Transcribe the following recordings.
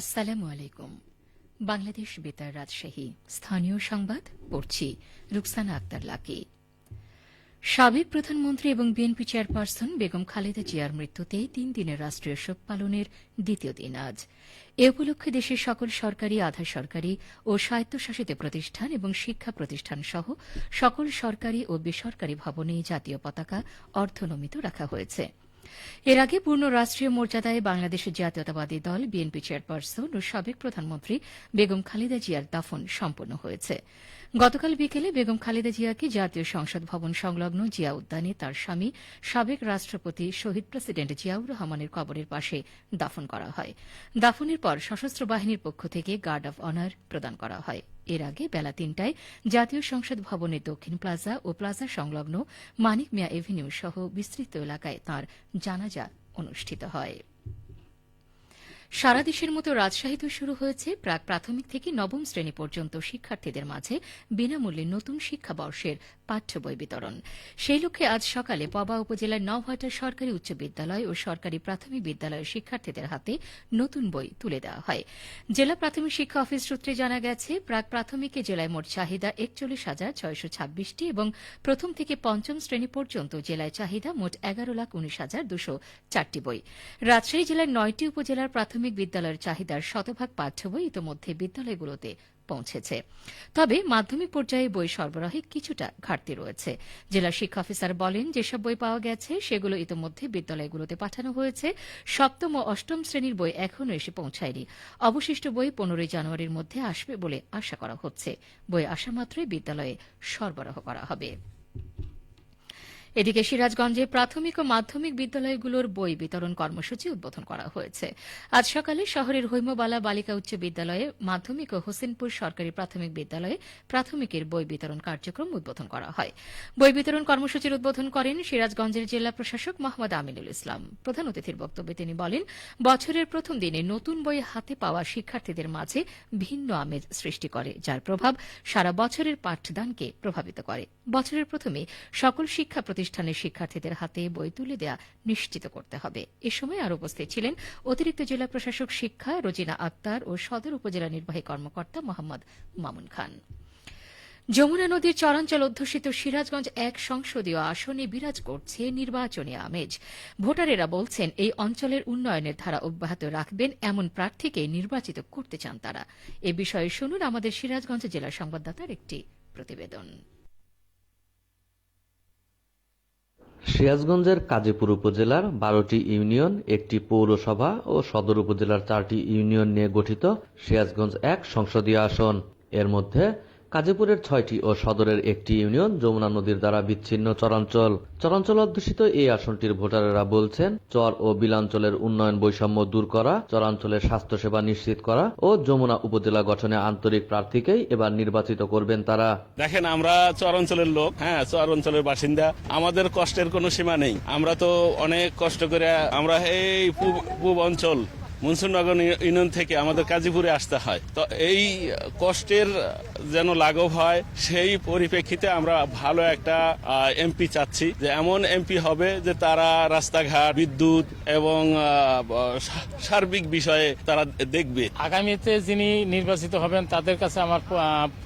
আসসালামু আলাইকুম। বাংলাদেশ বেতার রাজশাহী। স্থানীয় সংবাদ, পড়ছি রুকসানা আক্তার লাকি। সাবেক প্রধানমন্ত্রী এবং বিএনপি চেয়ারপারসন বেগম খালেদা জিয়ার মৃত্যুতে তিন দিনের রাষ্ট্রীয় শোক পালনের দ্বিতীয় দিন আজ। এ উপলক্ষে দেশের সকল সরকারি, আধা সরকারি ও স্বায়ত্তশাসিত প্রতিষ্ঠান এবং শিক্ষা প্রতিষ্ঠান সহ সকল সরকারি ও বেসরকারি ভবনে জাতীয় পতাকা অর্ধনমিত রাখা হয়েছে। এর আগে পূর্ণ রাষ্ট্রীয় মর্যাদায় বাংলাদেশের জাতীয়তাবাদী দল বিএনপি চেয়ারপারসন ও সাবেক প্রধানমন্ত্রী বেগম খালেদা জিয়ার দাফন সম্পন্ন হয়েছে। গতকাল বিকেলে বেগম খালেদা জিয়াকে জাতীয় সংসদ ভবন সংলগ্ন জিয়া উদ্যানে তার স্বামী সাবেক রাষ্ট্রপতি শহীদ প্রেসিডেন্ট জিয়াউর রহমানের কবরের পাশে দাফন করা হয়। দাফনের পর সশস্ত্র বাহিনীর পক্ষ থেকে গার্ড অব অনার প্রদান করা হয়। এর আগে বেলা তিনটায় জাতীয় সংসদ ভবনের দক্ষিণ প্লাজা ও প্লাজা সংলগ্ন মানিক মিয়া এভিনিউ সহ বিস্তৃত এলাকায় তাঁর জানাজা অনুষ্ঠিত হয়। সারা দেশের মতো রাজশাহীতেও শুরু হয়েছে প্রাক প্রাথমিক থেকে নবম শ্রেণি পর্যন্ত শিক্ষার্থীদের মাঝে বিনামূল্যে নতুন শিক্ষাবর্ষের পাঠ্য বই বিতরণ। সেই লক্ষ্যে আজ সকালে পবা উপজেলার নওহাটা সরকারি উচ্চ বিদ্যালয় ও সরকারি প্রাথমিক বিদ্যালয়ের শিক্ষার্থীদের হাতে নতুন বই তুলে দেওয়া হয়। জেলা প্রাথমিক শিক্ষা অফিস সূত্রে জানা গেছে, প্রাক প্রাথমিকে জেলায় মোট চাহিদা একচল্লিশ হাজার ছয়শো ছাব্বিশটি এবং প্রথম থেকে পঞ্চম শ্রেণি পর্যন্ত জেলায় চাহিদা মোট এগারো লাখ উনিশ হাজার দুশো চারটি বই। রাজশাহী জেলার নয়টি উপজেলার প্রাথমিক বিদ্যালয়ের চাহিদার শতভাগ পাঠ্য বই ইতোমধ্যে বিদ্যালয়গুলোতে পৌঁছেছে। তবে মাধ্যমিক পর্যায়ে বই সরবরাহে কিছুটা ঘাটতি রয়েছে। জেলা শিক্ষা অফিসার বলেন, যেসব বই পাওয়া গেছে, সেগুলো ইতোমধ্যে বিদ্যালয়গুলোতে পাঠানো হয়েছে। সপ্তম ও অষ্টম শ্রেণির বই এখনও এসে পৌঁছায়নি। অবশিষ্ট বই পনেরোই জানুয়ারির মধ্যে আসবে বলে আশা করা হচ্ছে। বই আসা মাত্রই বিদ্যালয়ে সরবরাহ করা হবে। এদিকে সিরাজগঞ্জে প্রাথমিক ও মাধ্যমিক বিদ্যালয়গুলোর বই বিতরণ কর্মসূচি উদ্বোধন করা হয়েছে। আজ সকালে শহরের হৈমবালা বালিকা উচ্চ বিদ্যালয়ে মাধ্যমিক ও হোসেনপুর সরকারি প্রাথমিক বিদ্যালয়ে প্রাথমিকের বই বিতরণ কার্যক্রম উদ্বোধন করা হয়। বই বিতরণ কর্মসূচির উদ্বোধন করেন সিরাজগঞ্জের জেলা প্রশাসক মোহাম্মদ আমিনুল ইসলাম। প্রধান অতিথির বক্তব্যে তিনি বলেন, বছরের প্রথম দিনে নতুন বই হাতে পাওয়া শিক্ষার্থীদের মাঝে ভিন্ন আমেজ সৃষ্টি করে, যার প্রভাব সারা বছরের পাঠদানকে প্রভাবিত করে। বছরের প্রথমে সকল শিক্ষা প্রতিষ্ঠানের শিক্ষার্থীদের হাতে বই তুলে দেওয়া নিশ্চিত করতে হবে। এ সময় আর উপস্থিত ছিলেন অতিরিক্ত জেলা প্রশাসক শিক্ষা রোজিনা আক্তার ও সদর উপজেলা নির্বাহী কর্মকর্তা মোহাম্মদ মামুন খান। যমুনা নদীর চরাঞ্চল অধ্যুষিত সিরাজগঞ্জ এক সংসদীয় আসনে বিরাজ করছে নির্বাচনী আমেজ। ভোটারেরা বলছেন, এই অঞ্চলের উন্নয়নের ধারা অব্যাহত রাখবেন এমন প্রার্থীকে নির্বাচিত করতে চান তারা। এ বিষয়ে শুনুন আমাদের সিরাজগঞ্জ জেলা সংবাদদাতার একটি প্রতিবেদন। সিরাজগঞ্জের কাজীপুর উপজেলার বারোটি ইউনিয়ন, একটি পৌরসভা ও সদর উপজেলার চারটি ইউনিয়ন নিয়ে গঠিত সিরাজগঞ্জ এক সংসদীয় আসন। এর মধ্যে কাজীপুরের ছয়টি ও সদরের একটি ইউনিয়ন যমুনা নদীর দ্বারা বিচ্ছিন্ন চরাঞ্চল। চরাঞ্চল অধ্যুষিত এই আসনটির ভোটারেরা বলছেন, চর ও বিলাঞ্চলের উন্নয়ন বৈষম্য দূর করা, চরাঞ্চলের স্বাস্থ্যসেবা নিশ্চিত করা ও যমুনা উপজেলা গঠনে আন্তরিক প্রার্থীকেই এবার নির্বাচিত করবেন তারা। দেখেন, আমরা চরাঞ্চলের লোক হ্যাঁ চর অঞ্চলের বাসিন্দা। আমাদের কষ্টের কোনো সীমা নেই। আমরা তো অনেক কষ্ট করে, আমরা এই পূব অঞ্চল মুন্সুরনগর ইউনিয়ন থেকে আমাদের কাজীপুরে আসতে হয়। তো এই কষ্টের যেন লাঘব হয়, সেই পরিপ্রেক্ষিতে আমরা ভালো একটা এমপি চাচ্ছি যে এমন এমপি হবে যে তারা রাস্তাঘাট, বিদ্যুৎ এবং সার্বিক বিষয়ে তারা দেখবে। আগামীতে যিনি নির্বাচিত হবেন, তাদের কাছে আমার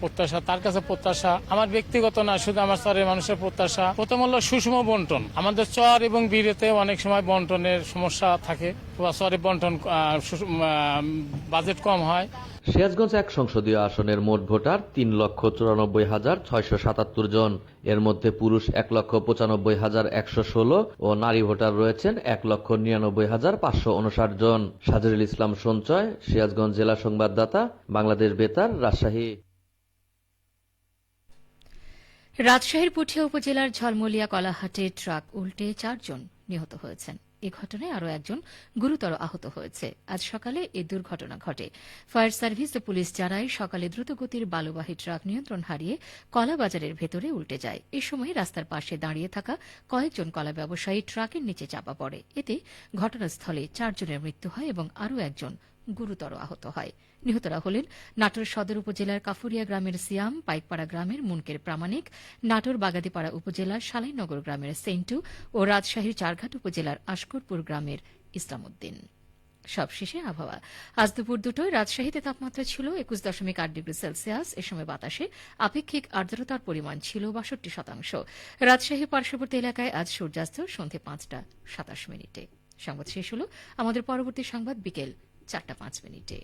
প্রত্যাশা, তার কাছে প্রত্যাশা। আমার ব্যক্তিগত না, শুধু আমার চরের মানুষের প্রত্যাশা। প্রথম হলো সুষম বন্টন। আমাদের চর এবং বীরেতে অনেক সময় বন্টনের সমস্যা থাকে। চরে বন্টন বাজেট কম হয়। সিরাজগঞ্জ এক সংসদীয় আসনের মোট ভোটার তিন লক্ষ চুরানব্বই হাজার ছয়শো সাতাত্তর জন। এর মধ্যে পুরুষ এক লক্ষ পঁচানব্বই হাজার একশো ষোলো ও নারী ভোটার রয়েছেন এক লক্ষ নিরানব্বই হাজার পাঁচশো উনষাট জন। সাজরুল ইসলাম সঞ্চয় সিরাজগঞ্জ জেলা সংবাদদাতা বাংলাদেশ বেতার রাজশাহী। রাজশাহীর পুঠিয়া উপজেলার ঝলমলিয়া কলাহাটে ট্রাক উল্টে চারজন নিহত হয়েছেন। এ ঘটনায় আরও একজন গুরুতর আহত হয়েছে। আজ সকালে এ দুর্ঘটনা ঘটে। ফায়ার সার্ভিস ও পুলিশ জানায়, সকালে দ্রুতগতির বালুবাহী ট্রাক নিয়ন্ত্রণ হারিয়ে কলা বাজারের ভেতরে উল্টে যায়। এ সময় রাস্তার পাশে দাঁড়িয়ে থাকা কয়েকজন কলা ব্যবসায়ী ট্রাকের নিচে চাপা পড়ে। এতে ঘটনাস্থলে চারজনের মৃত্যু হয় এবং আরও একজন গুরুতর আহত হয়। নিহতরা হলেন নাটোর সদর উপজেলার কাফুরিয়া গ্রামের সিয়াম, পাইকপাড়া গ্রামের মুনকের প্রামাণিক, নাটোর বাগাতিপাড়া উপজেলার সালাইনগর গ্রামের সেন্টু ও রাজশাহীর চারঘাট উপজেলার আশকরপুর গ্রামের ইসলামউদ্দিন। সবশেষে আবহাওয়া। আজ দুপুর দুটোয় রাজশাহীতে তাপমাত্রা ছিল একুশ দশমিক আট ডিগ্রি সেলসিয়াস। এ সময় বাতাসে আপেক্ষিক আর্দ্রতার পরিমাণ ছিল বাষট্টি শতাংশ। রাজশাহী পার্শ্ববর্তী এলাকায় আজ সূর্যাস্ত সন্ধে পাঁচটা সাতাশ মিনিটে। সংবাদ শেষ হল আমাদের পরবর্তী সংবাদ বিকেল চারটা পাঁচ মিনিটে।